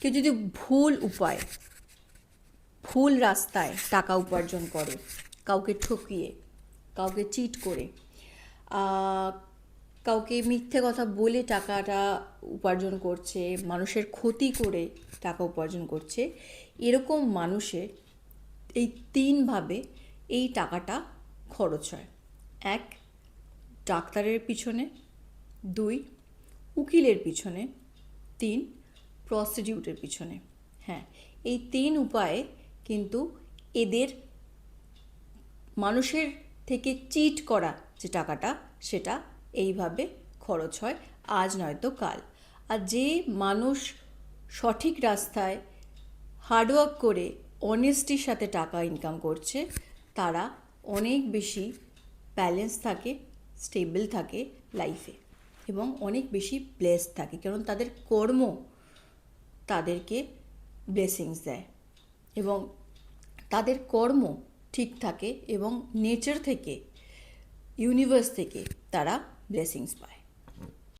কেউ যদি ভুল উপায়, ভুল রাস্তায় টাকা উপার্জন করে, কাউকে ঠকিয়ে, কাউকে চিট করে কাউকে মিথ্যে কথা বলে টাকাটা উপার্জন করছে, মানুষের ক্ষতি করে টাকা উপার্জন করছে, এরকম মানুষের এই তিনভাবে এই টাকাটা খরচ হয়। এক, ডাক্তারের পিছনে। দুই, উকিলের পিছনে। তিন প্রস্টিটিউটের পিছনে। হ্যাঁ এই তিন উপায়ে কিন্তু এদের মানুষের থেকে চিট করা যে টাকাটা, সেটা এইভাবে খরচ হয়। আজ নয়তো কাল। আর যে মানুষ সঠিক রাস্তায় হার্ডওয়ার্ক করে অনেস্টির সাথে টাকা ইনকাম করছে, তারা অনেক বেশি ব্যালেন্স থাকে স্টেবল থাকে লাইফে এবং অনেক বেশি ব্লেসড থাকে। কারণ তাদের কর্ম তাদেরকে ব্লেসিংস দেয় এবং তাদের কর্ম ঠিক থাকে এবং নেচার থেকে ইউনিভার্স থেকে তারা ব্লেসিংস পায়।